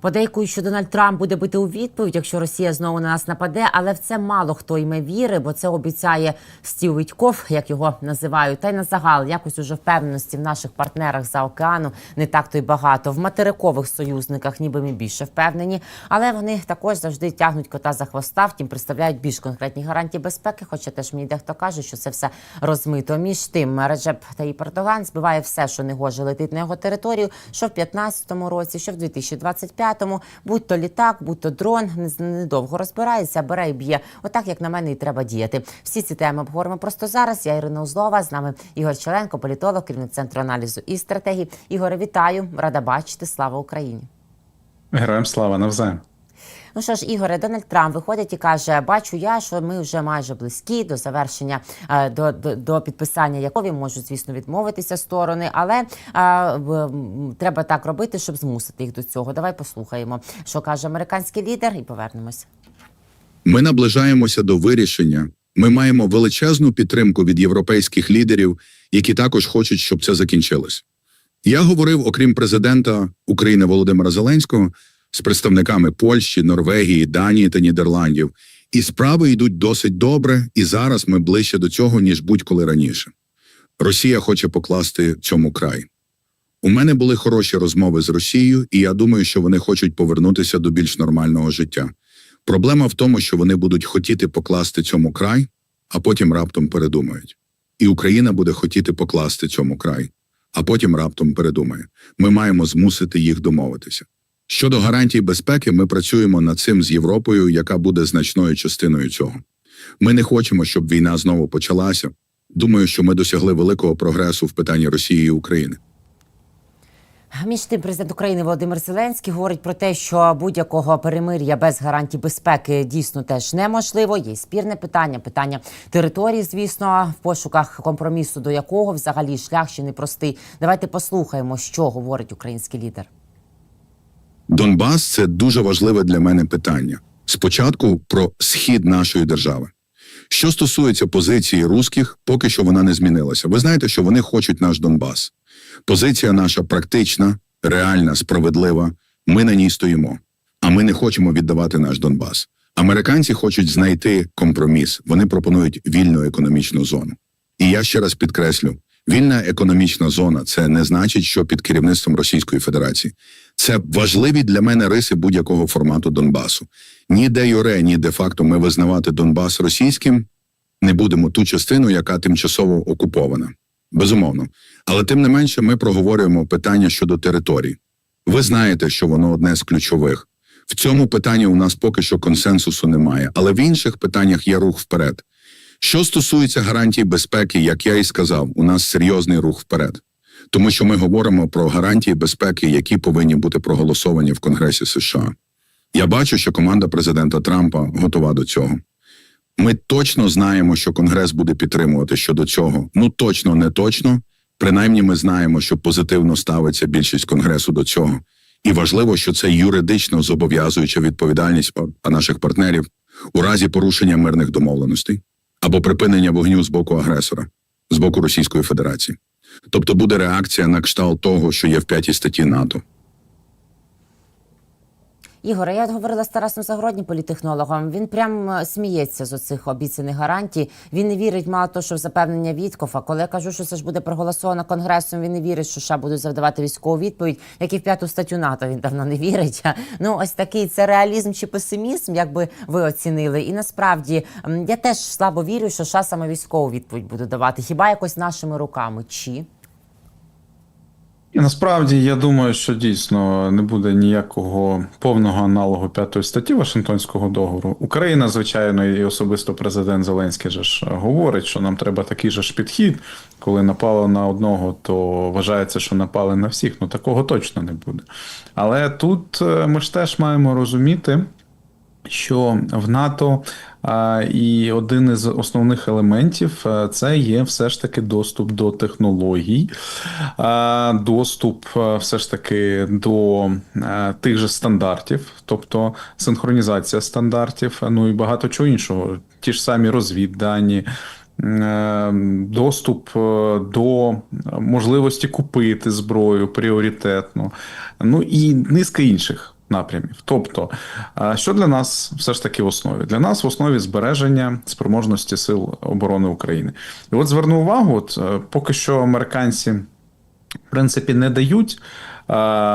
Подейкують, що Дональд Трамп буде бити у відповідь, якщо Росія знову на нас нападе, але в це мало хто йме віри, бо це обіцяє Стів Вітьков, як його називають. Та й на загал якось уже впевненості в наших партнерах за океану не так то й багато. В материкових союзниках, ніби ми більше впевнені, але вони також завжди тягнуть кота за хвоста. Втім, представляють більш конкретні гарантії безпеки. Хоча теж мені дехто каже, що це все розмито. Між тим, Реджеп Таїп Ердоган збиває все, що не гоже летить на його територію, що в 15-му році, що в 2025 25-му, будь то літак, будь то дрон, недовго розбирається, бере і б'є. Отак, як на мене, і треба діяти. Всі ці теми обговоримо просто зараз. Я Ірина Узлова, з нами Ігор Челенко, політолог, керівник центру аналізу і стратегії. Ігоре, вітаю, рада бачити. Слава Україні. Героям слава навзаєм. Ну що ж, Ігоре, Дональд Трамп виходить і каже: бачу я, що ми вже майже близькі до завершення е, до, до, до підписання якої можуть, звісно, відмовитися сторони, але е, в- треба так робити, щоб змусити їх до цього. Давай послухаємо, що каже американський лідер, і повернемось. Ми наближаємося до вирішення. Ми маємо величезну підтримку від європейських лідерів, які також хочуть, щоб це закінчилось. Я говорив, окрім президента України Володимира Зеленського, з представниками Польщі, Норвегії, Данії та Нідерландів, і справи йдуть досить добре, і зараз ми ближче до цього, ніж будь-коли раніше. Росія хоче покласти цьому край. У мене були хороші розмови з Росією, і я думаю, що вони хочуть повернутися до більш нормального життя. Проблема в тому, що вони будуть хотіти покласти цьому край, а потім раптом передумають. І Україна буде хотіти покласти цьому край, а потім раптом передумає. Ми маємо змусити їх домовитися. Щодо гарантій безпеки, ми працюємо над цим з Європою, яка буде значною частиною цього. Ми не хочемо, щоб війна знову почалася. Думаю, що ми досягли великого прогресу в питанні Росії і України. Між тим, президент України Володимир Зеленський говорить про те, що будь-якого перемир'я без гарантій безпеки дійсно теж неможливо. Є спірне питання, питання території, звісно, в пошуках компромісу, до якого взагалі шлях ще непростий. Давайте послухаємо, що говорить український лідер. Донбас це дуже важливе для мене питання. Спочатку про схід нашої держави. Що стосується позиції русських, поки що вона не змінилася. Ви знаєте, що вони хочуть наш Донбас. Позиція наша практична, реальна, справедлива. Ми на ній стоїмо. А ми не хочемо віддавати наш Донбас. Американці хочуть знайти компроміс. Вони пропонують вільну економічну зону. І я ще раз підкреслю: вільна економічна зона це не значить, що під керівництвом Російської Федерації. Це важливі для мене риси будь-якого формату Донбасу. Ні де юре, ні де факто ми визнавати Донбас російським не будемо ту частину, яка тимчасово окупована. Безумовно. Але тим не менше, ми проговорюємо питання щодо територій. Ви знаєте, що воно одне з ключових. В цьому питанні у нас поки що консенсусу немає, але в інших питаннях є рух вперед. Що стосується гарантій безпеки, як я і сказав, у нас серйозний рух вперед. Тому що ми говоримо про гарантії безпеки, які повинні бути проголосовані в Конгресі США. Я бачу, що команда президента Трампа готова до цього. Ми точно знаємо, що Конгрес буде підтримувати щодо цього. Ну точно, не точно. Принаймні, ми знаємо, що позитивно ставиться більшість Конгресу до цього. І важливо, що це юридично зобов'язуюча відповідальність наших партнерів у разі порушення мирних домовленостей або припинення вогню з боку агресора, з боку Російської Федерації. Тобто буде реакція на кшталт того, що є в п'ятій статті НАТО. Ігоре, я говорила з Тарасом Загороднім, політехнологом. Він прям е, сміється з оцих обіцяних гарантій. Він не вірить мало того, що в запевнення Віткофа. Коли я кажу, що це ж буде проголосовано конгресом, він не вірить, що США будуть завдавати військову відповідь, як і в п'яту статтю НАТО. Він давно не вірить. Ну ось такий це реалізм чи песимізм, як би ви оцінили. І насправді я теж слабо вірю, що США саме військову відповідь буде давати. Хіба якось нашими руками? Чи Насправді я думаю, що дійсно не буде ніякого повного аналогу п'ятої статті Вашингтонського договору. Україна, звичайно, і особисто президент Зеленський же ж говорить, що нам треба такий же ж підхід. Коли напало на одного, то вважається, що напали на всіх. Ну такого точно не буде. Але тут е, ми ж теж маємо розуміти. Що в НАТО і один із основних елементів а, це є все ж таки доступ до технологій, доступ а, все ж таки до а, тих же стандартів, тобто синхронізація стандартів, ну і багато чого іншого, ті ж самі розвіддані. е, Доступ е, до можливості купити зброю пріоритетно, ну і низка інших напрямів. Тобто, що для нас все ж таки в основі? Для нас в основі збереження спроможності сил оборони України. І от зверну увагу, от е, поки що американці. В принципі, не дають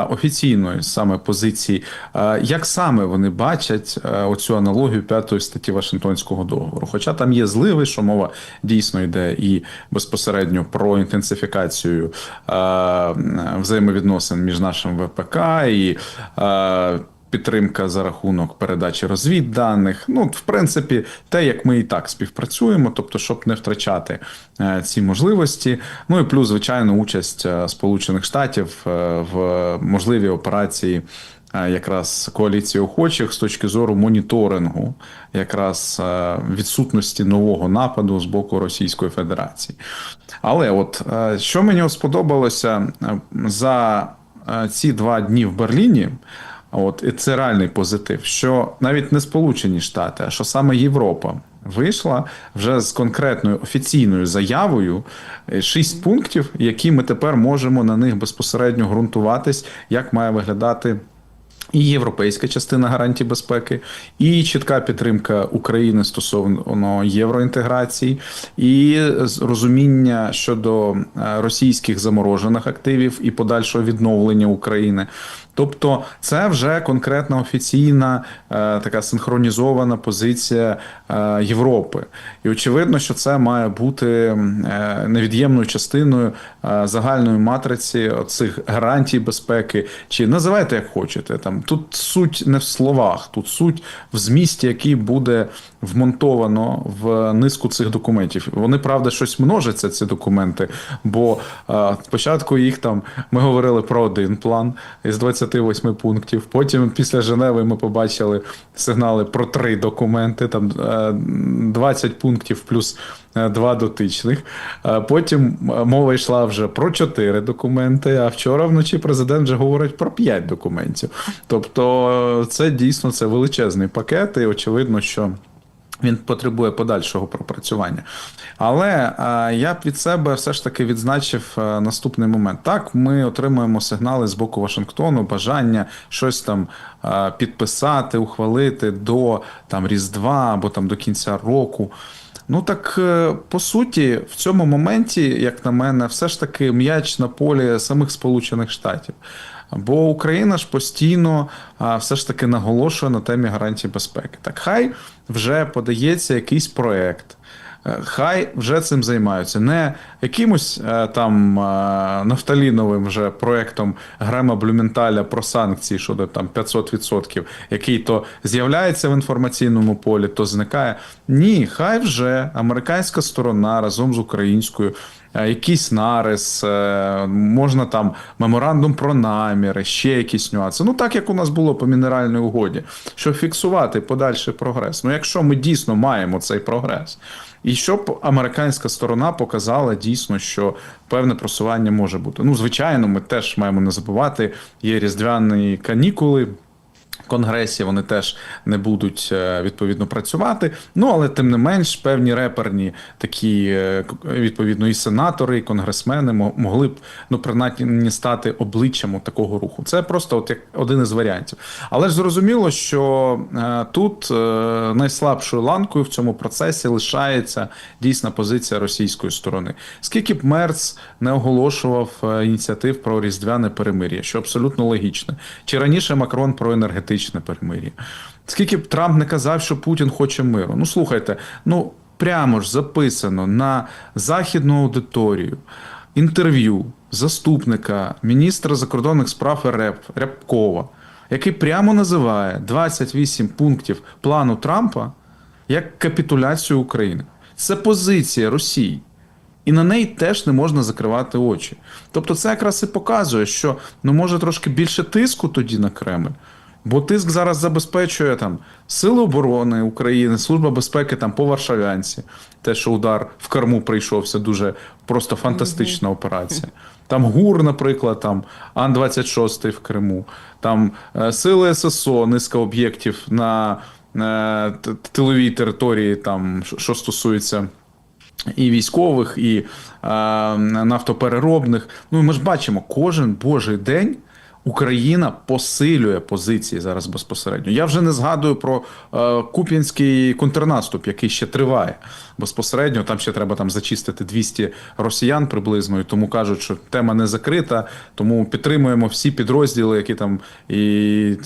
офіційної саме позиції, е, як саме вони бачать е, оцю аналогію п'ятої статті Вашингтонського договору. Хоча там є зливи, що мова дійсно йде і безпосередньо про інтенсифікацію е, взаємовідносин між нашим ВПК і. Підтримка за рахунок передачі розвідданих. Ну, в принципі, те, як ми і так співпрацюємо, тобто, щоб не втрачати е, ці можливості. Ну і плюс, звичайно, участь е, Сполучених Штатів е, в можливій операції. Якраз коаліції охочих з точки зору моніторингу, якраз відсутності нового нападу з боку Російської Федерації. Але от що мені сподобалося за ці два дні в Берліні, От і це реальний позитив, що навіть не Сполучені Штати, а що саме Європа вийшла вже з конкретною офіційною заявою е, шість пунктів, які ми тепер можемо на них безпосередньо ґрунтуватись, як має виглядати. І європейська частина гарантій безпеки, і чітка підтримка України стосовно євроінтеграції, і розуміння щодо е, російських заморожених активів і подальшого відновлення України. Тобто, це вже конкретна офіційна е, така синхронізована позиція е, Європи. І очевидно, що це має бути е, невід'ємною частиною загальної матриці цих гарантій безпеки, чи називайте як хочете. Там тут суть не в словах, тут суть в змісті, який буде вмонтовано в низку цих документів. Вони правда щось множаться, ці документи. Бо е, спочатку їх там ми говорили про один план із 28 пунктів. Потім після Женеви ми побачили сигнали про три документи, там е, 20 пунктів плюс е, два дотичних. Е, Потім е, мова йшла вже про чотири документи. А вчора вночі президент вже говорить про п'ять документів. Тобто, це дійсно це величезний пакет, і очевидно, що. Він потребує подальшого пропрацювання. Але е, я б від себе все ж таки відзначив е, наступний момент. Так, ми отримуємо сигнали з боку Вашингтону, бажання щось там е, підписати, ухвалити до там Різдва або там до кінця року. Ну так по суті, в цьому моменті, як на мене, все ж таки м'яч на полі самих Сполучених Штатів. Бо Україна ж постійно все ж таки наголошує на темі гарантій безпеки. Так хай вже подається якийсь проект. е, Хай вже цим займаються. Не якимось е, там е, нафталіновим вже проектом Грема Блюменталя про санкції щодо там 500%, який то з'являється в інформаційному полі, то зникає. Ні, хай вже американська сторона разом з українською якийсь нарис, е, можна там меморандум про наміри, ще якісь нюанси. Ну так як у нас було по мінеральній угоді, щоб фіксувати подальший прогрес. Ну, якщо ми дійсно маємо цей прогрес, і щоб американська сторона показала дійсно, що певне просування може бути. Ну, звичайно, ми теж маємо не забувати, є різдвяні канікули. Конгресі вони теж не будуть е, відповідно працювати. Ну але тим не менш, певні реперні такі е, відповідно і сенатори, і конгресмени мо- могли б ну принаймні стати обличчям такого руху. Це просто от як один із варіантів. Але ж зрозуміло, що е, тут найслабшою ланкою в цьому процесі лишається дійсна позиція російської сторони. Скільки б Мерц не оголошував ініціатив про різдвяне перемир'я, що абсолютно логічне, чи раніше Макрон про енергетичне перемир'я. Скільки б Трамп не казав, що Путін хоче миру. Ну слухайте, ну прямо ж записано на західну аудиторію інтерв'ю заступника міністра закордонних справ РЕП Рябкова, який прямо називає 28 пунктів плану Трампа як капітуляцію України. Це позиція Росії. І на неї теж не можна закривати очі. Тобто, це якраз і показує, що ну може трошки більше тиску тоді на Кремль. Бо тиск зараз забезпечує там Сили оборони України, Служба безпеки там по Варшавянці. Те, що удар в Криму прийшовся, дуже просто фантастична операція. Там ГУР, наприклад, там Ан-26 в Криму, там е, сили ССО, низка об'єктів на е, тиловій території, там, що- що стосується і військових, і е, нафтопереробних. Ну ми ж бачимо, кожен божий день Україна посилює позиції зараз безпосередньо. Я вже не згадую про е, куп'янський контрнаступ, який ще триває безпосередньо. Там ще треба там зачистити 200 росіян приблизно. І тому кажуть, що тема не закрита. Тому підтримуємо всі підрозділи, які там і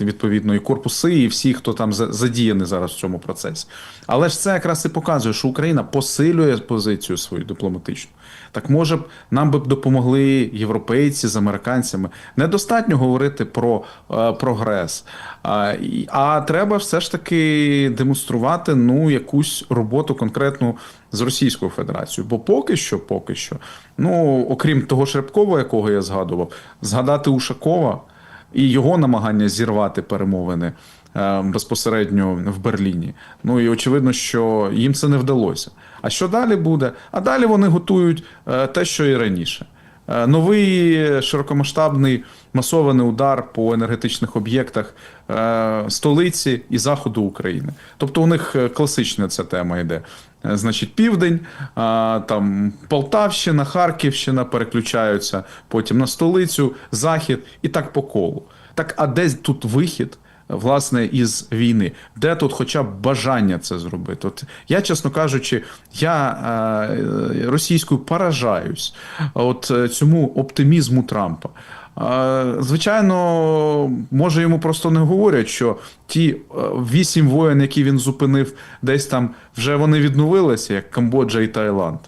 відповідно і корпуси, і всі, хто там за- задіяний зараз в цьому процесі. Але ж це якраз і показує, що Україна посилює позицію свою дипломатичну. Так може б нам би допомогли європейці з американцями. Недостатньо говорити про е, прогрес, а, а треба все ж таки демонструвати ну якусь роботу конкретну з Російською Федерацією. Бо поки що, поки що, ну окрім того Шребкова, якого я згадував, згадати Ушакова і його намагання зірвати перемовини безпосередньо в Берліні. Ну і очевидно, що їм це не вдалося. А що далі буде? А далі вони готують е, те, що і раніше. Е, Новий широкомасштабний масований удар по енергетичних об'єктах е, столиці і заходу України. Тобто у них е, класична ця тема йде. Е, Значить, південь, там Полтавщина, Харківщина переключаються, потім на столицю, захід і так по колу. Так, а де тут вихід? Власне, із війни, де тут хоча б бажання це зробити? От я, чесно кажучи, я е, російською поражаюсь от е, цьому оптимізму Трампа. Е, Звичайно, може йому просто не говорять, що ті е, вісім воєн, які він зупинив, десь там вже вони відновилися, як Камбоджа і Таїланд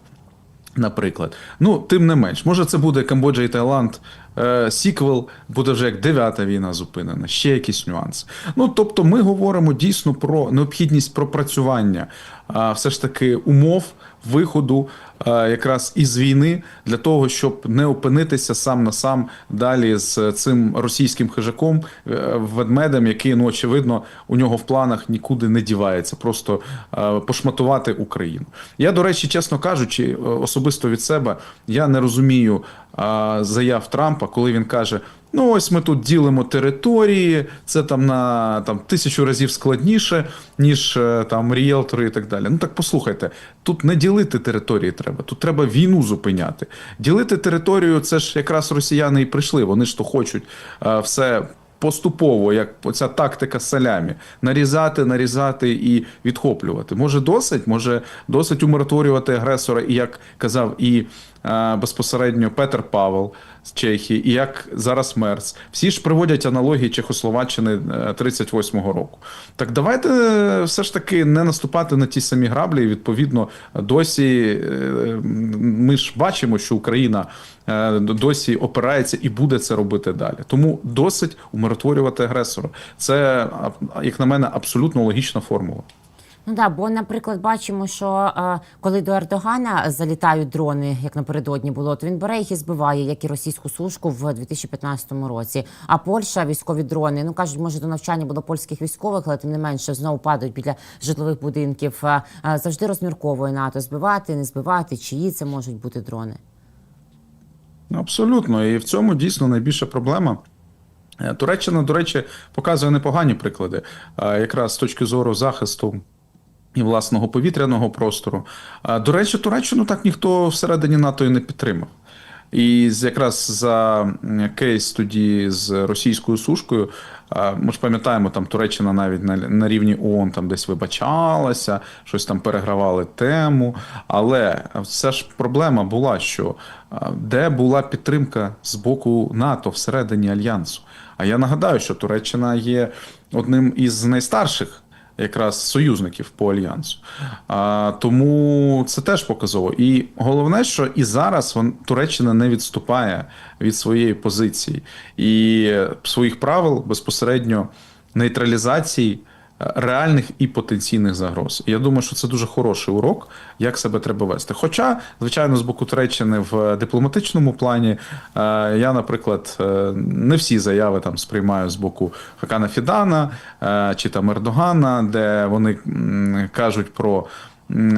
наприклад. Ну, тим не менш, може, це буде Камбоджа і Таїланд. Е, сіквел буде вже як дев'ята війна зупинена, ще якісь нюанси. Ну тобто, ми говоримо дійсно про необхідність пропрацювання а, все ж таки умов виходу якраз із війни для того, щоб не опинитися сам на сам далі з цим російським хижаком, е, ведмедем, який ну очевидно у нього в планах нікуди не дівається, просто е, пошматувати Україну. Я, до речі, чесно кажучи, е, особисто від себе я не розумію е, заяв Трампа, коли він каже. Ну, ось ми тут ділимо території, це там на там тисячу разів складніше, ніж е, там ріелтори і так далі. Ну так послухайте, тут не ділити території треба, тут треба війну зупиняти. Ділити територію, це ж якраз росіяни і прийшли. Вони ж то хочуть е, все. Поступово, як ця тактика салямі, нарізати, нарізати і відхоплювати. Може, досить, може досить умиротворювати агресора, і як казав і е, безпосередньо Петер Павел з Чехії, і як зараз Мерц. Всі ж приводять аналогії Чехословаччини е, 38-го року. Так давайте е, все ж таки не наступати на ті самі граблі. І відповідно досі е, ми ж бачимо, що Україна е, досі опирається і буде це робити далі. Тому досить умиротворювати агресора. Це, як на мене, абсолютно логічна формула. Ну да, бо, наприклад, бачимо, що е, коли до Ердогана залітають дрони, як напередодні було, то він бере їх і збиває, як і російську сушку в 2015 році. А Польща військові дрони, ну кажуть, може до навчання було польських військових, але тим не менше знову падають біля житлових будинків. Е, е, завжди розмірковує НАТО збивати, не збивати, чиї це можуть бути дрони. Абсолютно, і в цьому дійсно найбільша проблема. Е, Туреччина, до речі, показує непогані приклади, е, якраз з точки зору захисту. І власного повітряного простору. До речі, Туреччину так ніхто всередині НАТО і не підтримав. І якраз за кейс тоді з російською сушкою, ми ж пам'ятаємо, там Туреччина навіть на, на рівні ООН там десь вибачалася, щось там перегравали тему. Але все ж проблема була, що де була підтримка з боку НАТО всередині альянсу. А я нагадаю, що Туреччина є одним із найстарших якраз союзників по альянсу. А, тому це теж показово. І головне, що і зараз вон, Туреччина не відступає від своєї позиції і своїх правил безпосередньо нейтралізації реальних і потенційних загроз. І я думаю, що це дуже хороший урок, як себе треба вести. Хоча, звичайно, з боку Туреччини в дипломатичному плані е, я, наприклад, е, не всі заяви там сприймаю з боку Хакана Фідана е, чи там Ердогана, де вони кажуть про.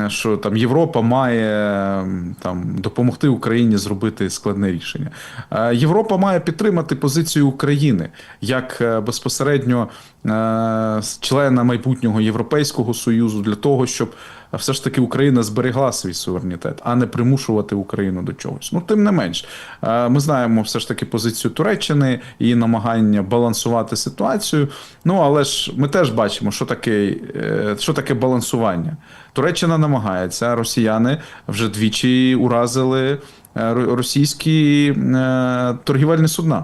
Що там Європа має там допомогти Україні зробити складне рішення. Е, Європа має підтримати позицію України як е, безпосередньо е, члена майбутнього Європейського Союзу для того, щоб все ж таки Україна зберегла свій суверенітет, а не примушувати Україну до чогось. Ну, тим не менш, е, ми знаємо все ж таки позицію Туреччини і намагання балансувати ситуацію. Ну але ж ми теж бачимо, що таке, е, що таке балансування. Туреччина намагається, а росіяни вже двічі уразили е, російські торгівельні судна.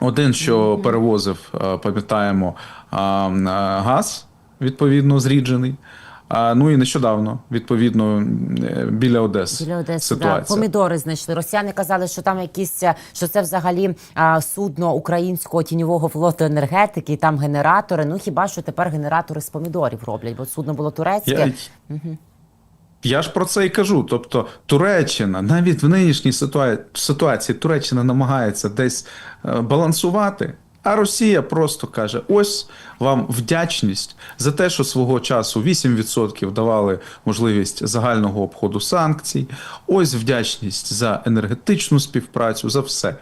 Один, що перевозив, пам'ятаємо, а, а, газ, відповідно, зріджений. А, ну і нещодавно, відповідно, е, біля Одеси. Біля Одеси да, помідори знайшли. Росіяни казали, що там якісь е, що це взагалі а, судно українського тіньового флоту енергетики, і там генератори. Ну хіба що тепер генератори з помідорів роблять, бо судно було турецьке. Я, я ж про це і кажу. Тобто, Туреччина, навіть в нинішній ситуа- ситуації, Туреччина намагається десь е, балансувати. А Росія просто каже: ось вам вдячність за те, що свого часу 8% давали можливість загального обходу санкцій. Ось вдячність за енергетичну співпрацю, за все.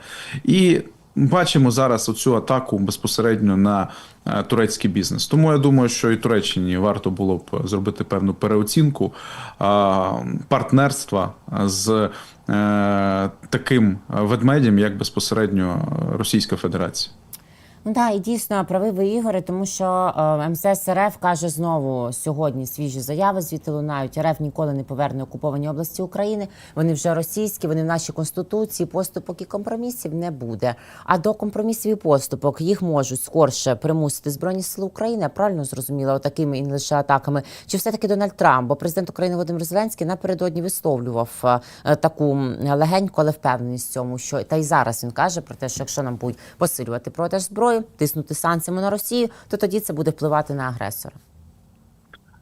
І бачимо зараз оцю атаку безпосередньо на е, турецький бізнес. Тому я думаю, що і Туреччині варто було б зробити певну переоцінку партнерства з е, таким ведмедем, як безпосередньо Російська Федерація. Ну так, і дійсно правий ви Ігоре, тому що е, МЗС РФ каже знову сьогодні свіжі заяви звідти лунають. РФ ніколи не поверне окуповані області України. Вони вже російські, вони в нашій конституції. Поступок і компромісів не буде. А до компромісів і поступок їх можуть скорше примусити збройні сили України. Правильно зрозуміла такими і не лише атаками. Чи все таки Дональд Трамп? Бо президент України Володимир Зеленський напередодні висловлював е, таку легеньку, але впевненість в цьому, що та й зараз він каже про те, що якщо нам будуть посилювати продаж зброї, тиснути санкціями на Росію, то тоді це буде впливати на агресора.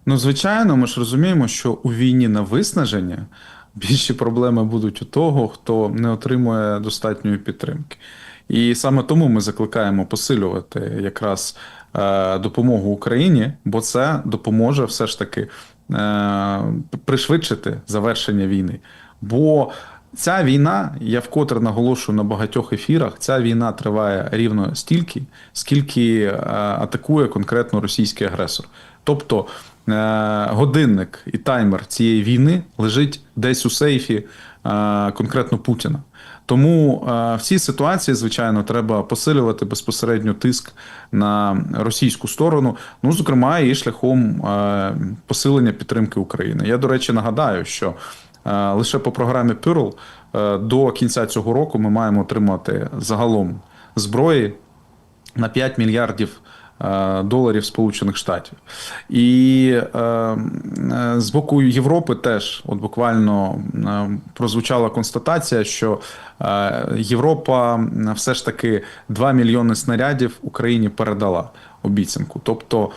Ну, звичайно, ми ж розуміємо, що у війні на виснаження більші проблеми будуть у того, хто не отримує достатньої підтримки. І саме тому ми закликаємо посилювати якраз е, допомогу Україні, бо це допоможе все ж таки е, пришвидшити завершення війни. Бо ця війна, я вкотре наголошую на багатьох ефірах, ця війна триває рівно стільки, скільки е, атакує конкретно російський агресор. Тобто е, годинник і таймер цієї війни лежить десь у сейфі е, конкретно Путіна. Тому в цій ситуації, звичайно, треба посилювати безпосередньо тиск на російську сторону, ну зокрема і шляхом посилення підтримки України. Я, до речі, нагадаю, що лише по програмі Pearl е, до кінця цього року ми маємо отримати загалом зброї на 5 мільярдів е, доларів Сполучених Штатів. І е, е, з боку Європи теж, от буквально е, прозвучала констатація, що е, Європа все ж таки 2 мільйони снарядів Україні передала обіцянку. Тобто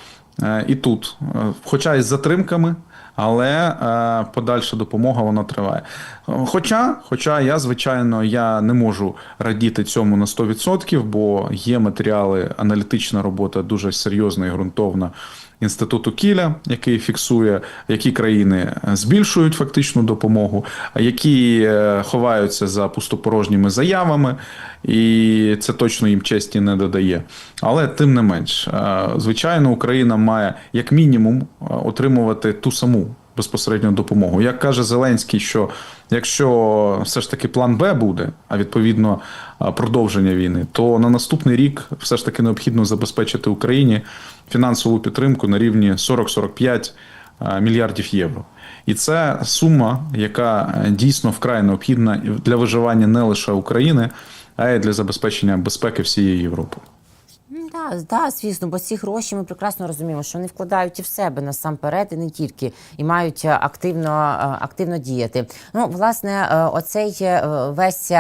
е, і тут, е, хоча й з затримками. Але е, подальша допомога вона триває. Хоча, хоча я, звичайно, я не можу радіти цьому на 100%, бо є матеріали, аналітична робота дуже серйозна і ґрунтовна інституту Кіля, який фіксує, які країни збільшують фактичну допомогу, які е, ховаються за пустопорожніми заявами, і це точно їм честі не додає. Але тим не менш, е, звичайно, Україна має як мінімум е, отримувати ту саму безпосередню допомогу. Як каже Зеленський, що якщо все ж таки план Б буде, а відповідно е, продовження війни, то на наступний рік все ж таки необхідно забезпечити Україні фінансову підтримку на рівні 40-45 е, мільярдів євро. І це сума, яка е, дійсно вкрай необхідна для виживання не лише України, а й для забезпечення безпеки всієї Європи. Так, да, звісно, бо ці гроші ми прекрасно розуміємо, що вони вкладають і в себе насамперед, і не тільки, і мають е, активно, е, активно діяти. Ну, власне, е, оцей весь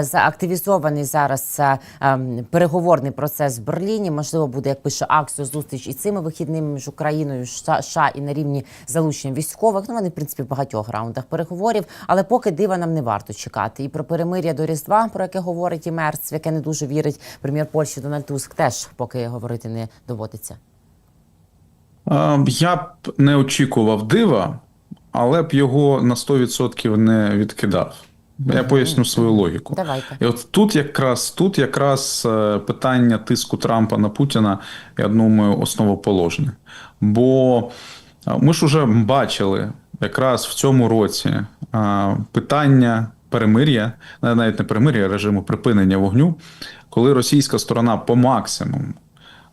заактивізований зараз ем, переговорний процес в Берліні. Можливо, буде, як пише Аксіо, зустріч і цими вихідними між Україною США і на рівні залучення військових. Ну, вони, в принципі, в багатьох раундах переговорів, але поки дива нам не варто чекати. І про перемир'я до Різдва, про яке говорить і Мерц, в яке не дуже вірить прем'єр Польщі Дональд Туск, теж поки говорити не доводиться. Я б не очікував дива, але б його на 100% не відкидав. Я поясню свою логіку. Давайте. І от тут якраз тут якраз е, питання тиску Трампа на Путіна, я думаю, основоположне. Бо е, ми ж уже бачили якраз в цьому році е, питання перемир'я, навіть не перемир'я, а режиму припинення вогню, коли російська сторона по максимуму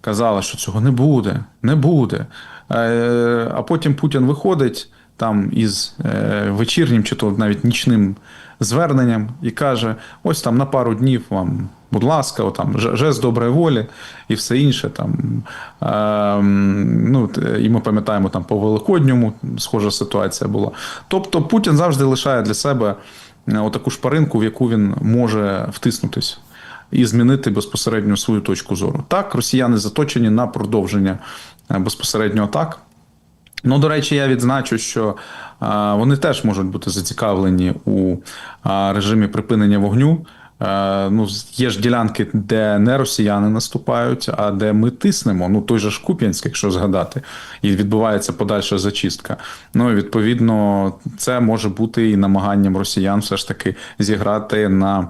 казала, що цього не буде, не буде. Е, А потім Путін виходить там із е, вечірнім чи то навіть нічним зверненням і каже: ось там на пару днів вам, будь ласка, отам ж- жест доброї волі і все інше. Там, е, ну, і ми пам'ятаємо там по Великодньому схожа ситуація була. Тобто Путін завжди лишає для себе е, отаку шпаринку, в яку він може втиснутись і змінити безпосередньо свою точку зору. Так, росіяни заточені на продовження е, безпосередньо атак. Ну, до речі, я відзначу, що е, вони теж можуть бути зацікавлені у е, режимі припинення вогню. Ну, є ж ділянки, де не росіяни наступають, а де ми тиснемо. Ну, той же ж Куп'янськ, якщо згадати, і відбувається подальша зачистка. Ну, і відповідно, це може бути і намаганням росіян все ж таки зіграти на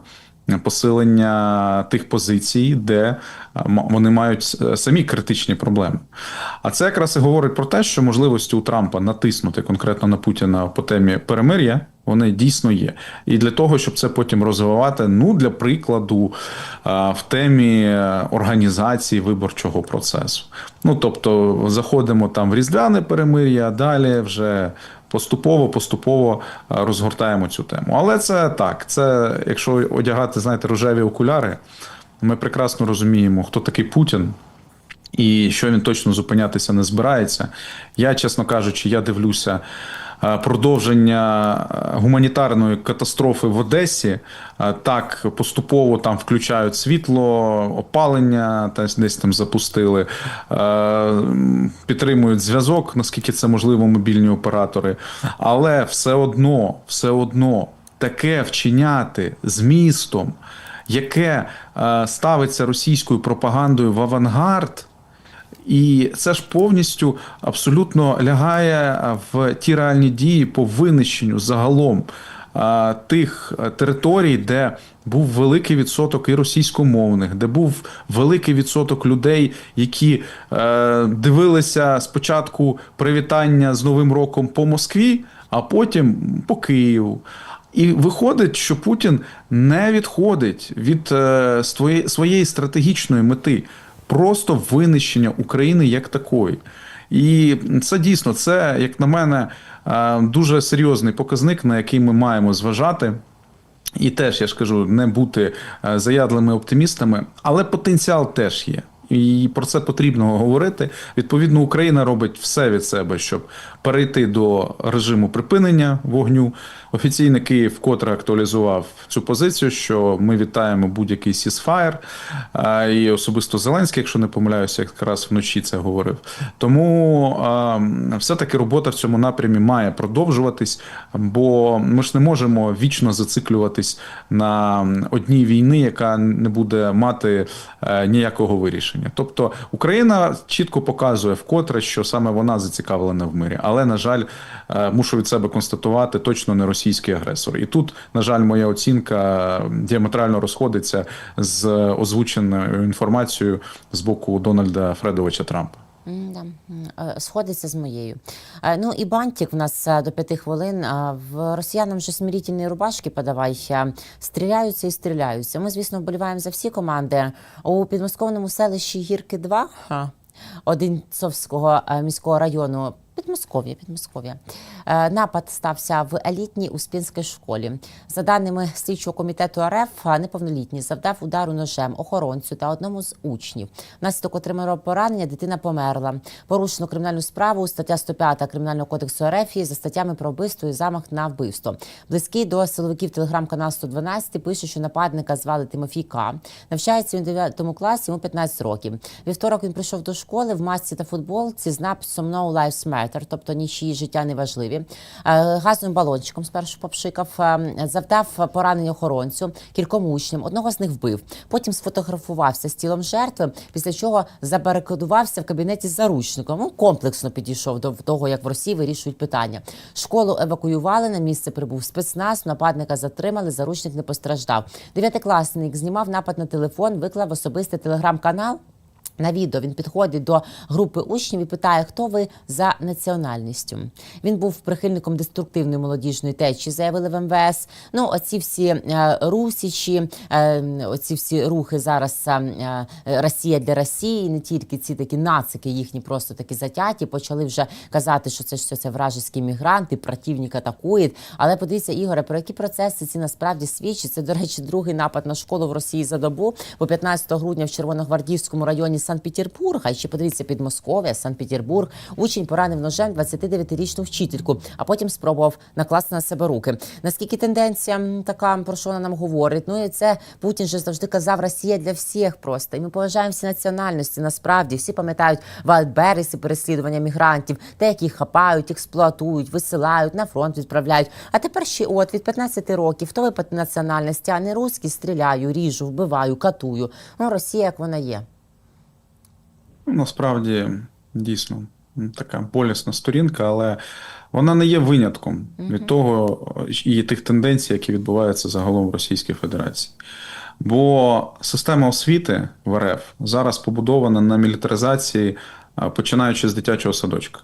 посилення тих позицій, де е, вони мають е, самі критичні проблеми. А це якраз і говорить про те, що можливості у Трампа натиснути конкретно на Путіна по темі перемир'я. Вони дійсно є. І для того, щоб це потім розвивати, ну для прикладу, е, в темі організації виборчого процесу. Ну тобто, заходимо там в різдвяне перемир'я, а далі вже поступово, поступово е, розгортаємо цю тему. Але це так, це якщо одягати, знаєте, рожеві окуляри, ми прекрасно розуміємо, хто такий Путін. І що він точно зупинятися не збирається. Я, чесно кажучи, я дивлюся продовження е, гуманітарної катастрофи в Одесі. Е, Так, поступово там включають світло, опалення, та десь там запустили, е, підтримують зв'язок, наскільки це можливо, мобільні оператори. Але все одно, все одно таке вчиняти з містом, яке е, ставиться російською пропагандою в авангард. І це ж повністю абсолютно лягає в ті реальні дії по винищенню загалом тих е, територій, де був великий відсоток і російськомовних, де був великий відсоток людей, які е, дивилися спочатку привітання з Новим роком по Москві, а потім по Києву. І виходить, що Путін не відходить від е, своєї стратегічної мети просто винищення України як такої. І це дійсно, це, як на мене, е, дуже серйозний показник, на який ми маємо зважати. І теж я ж кажу, не бути е, заядлими оптимістами, але потенціал теж є. І про це потрібно говорити. Відповідно, Україна робить все від себе, щоб перейти до режиму припинення вогню. Офіційний Київ вкотре актуалізував цю позицію, що ми вітаємо будь-який сісфаєр. І особисто Зеленський, якщо не помиляюся, якраз вночі це говорив. Тому все-таки робота в цьому напрямі має продовжуватись, бо ми ж не можемо вічно зациклюватись на одній війни, яка не буде мати е, ніякого вирішення. Тобто Україна чітко показує вкотре, що саме вона зацікавлена в мирі. Але, на жаль, е, мушу від себе констатувати, точно не російський агресор. І тут, на жаль, моя оцінка діаметрально розходиться з озвученою інформацією з боку Дональда Фредовича Трампа. Да. Е, Сходиться з моєю. Е, Ну і бантик в нас до п'яти хвилин. В росіянам вже смирительні рубашки подавай. е, Стріляються і стріляються. Ми, звісно, вболіваємо за всі команди. У підмосковному селищі Гірки 2 Одинцовського міського району. Підмосков'я, Підмосков'я. Е, Напад стався в елітній успінській школі. За даними слідчого комітету РФ, неповнолітній завдав удару ножем охоронцю та одному з учнів. Внаслідок отриманого поранення дитина померла. Порушено кримінальну справу стаття 105 Кримінального кодексу РФ за статтями про вбивство і замах на вбивство. Близький до силовиків телеграм-канал 112 пише, що нападника звали Тимофій К. Навчається він у 9 класі, йому 15 років. Вівторок він прийшов до школи в масці та футболці з написом «No Lives Matter», тобто нічиї життя не важливі. е, газовим балончиком спершу попшикав, е, завдав поранення охоронцю, кільком учням. Одного з них вбив. Потім сфотографувався з тілом жертви, після чого забарикадувався в кабінеті з заручником. Ну, комплексно підійшов до того, як в Росії вирішують питання. Школу евакуювали, на місце прибув спецназ, нападника затримали, заручник не постраждав. Дев'ятикласник знімав напад на телефон, виклав особистий телеграм-канал. На відео він підходить до групи учнів і питає, хто ви за національністю. Він був прихильником деструктивної молодіжної течії, заявили в МВС. Ну, оці всі е, русічі, е, оці всі рухи зараз е, Росія для Росії, не тільки ці такі нацики, їхні просто такі затяті, почали вже казати, що це що це вражеські мігранти, противник атакує. Але подивіться, Ігоре, про які процеси ці насправді свідчать. Це, до речі, другий напад на школу в Росії за добу. Бо 15 грудня в Червоногвардійському районі Санкт-Петербурга, і ще подивіться Підмосков'я, Санкт-Петербург, учень поранив ножем 29-річну вчительку, а потім спробував накласти на себе руки. Наскільки тенденція така, про що вона нам говорить? Ну і це Путін же завжди казав Росія для всіх просто. І ми поважаємо всі національності. Насправді всі пам'ятають Вайлдберріс і переслідування мігрантів, те, які їх хапають, експлуатують, висилають на фронт, відправляють. А тепер ще от від 15 років, хто ви по національності, а не русський, стріляю, ріжу, вбиваю, катую. Ну Росія, як вона є. Ну, Насправді, дійсно, така болісна сторінка, але вона не є винятком від того і тих тенденцій, які відбуваються загалом в Російській Федерації. Бо система освіти в РФ зараз побудована на мілітаризації, починаючи з дитячого садочка.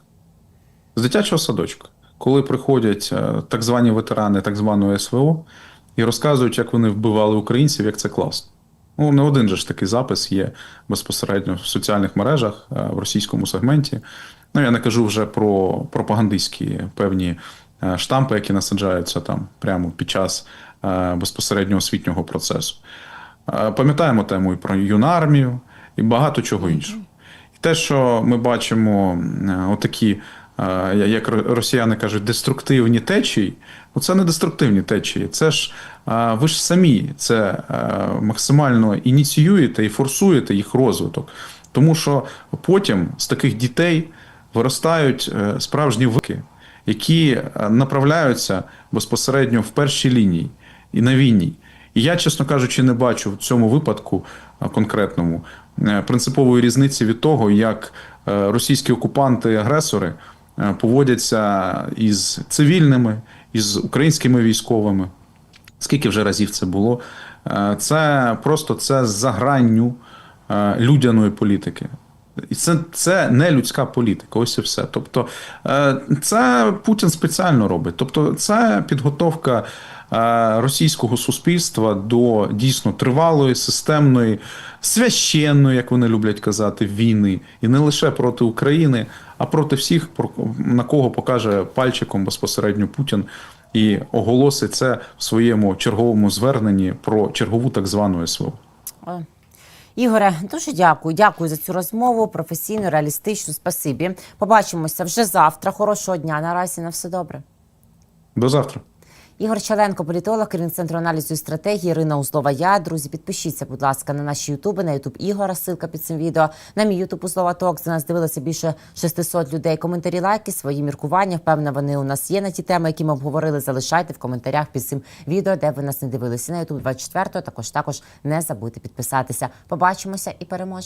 З дитячого садочка, коли приходять е, так звані ветерани так званого СВО і розказують, як вони вбивали українців, як це класно. Ну, не один же ж такий запис є безпосередньо в соціальних мережах е, в російському сегменті. Ну, я не кажу вже про пропагандистські певні е, штампи, які насаджаються там прямо під час е, безпосередньо освітнього процесу. Пам'ятаємо тему і про юнармію, і багато чого іншого. І те, що ми бачимо, отакі, як росіяни кажуть, деструктивні течії, ну це не деструктивні течії. Це ж е, ви ж самі це е, максимально ініціюєте і форсуєте їх розвиток. Тому що потім з таких дітей виростають е, справжні вики, які е, направляються безпосередньо в першій лінії і на війні. І я, чесно кажучи, не бачу в цьому випадку конкретному е, принципової різниці від того, як е, російські окупанти-агресори е, поводяться із цивільними, із українськими військовими. Скільки вже разів це було? Е, Це просто це за гранню е, людяної політики. І це, це не людська політика, ось і все. Тобто, е, це Путін спеціально робить. Тобто, це підготовка е, російського суспільства до дійсно тривалої, системної, священної, як вони люблять казати, війни. І не лише проти України, а проти всіх, на кого покаже пальчиком безпосередньо Путін і оголосить це в своєму черговому зверненні про чергову так звану СВО. Ігоре, дуже дякую. Дякую за цю розмову. Професійно, реалістично. Спасибі. Побачимося вже завтра. Хорошого дня. Наразі на все добре. До завтра. Ігор Чаленко, політолог, керівник центру аналізу і стратегії Ірина Узлова. Я друзі, підпишіться, будь ласка, на наші ютуби, на ютуб Ігора. Ссылка під цим відео. На мій ютуб Узлова Ток. За нас дивилося більше 600 людей. Коментарі, лайки, свої міркування. Впевнена, вони у нас є на ті теми, які ми обговорили. Залишайте в коментарях під цим відео, де ви нас не дивилися. На ютуб 24 Також також не забудьте підписатися. Побачимося і переможемо.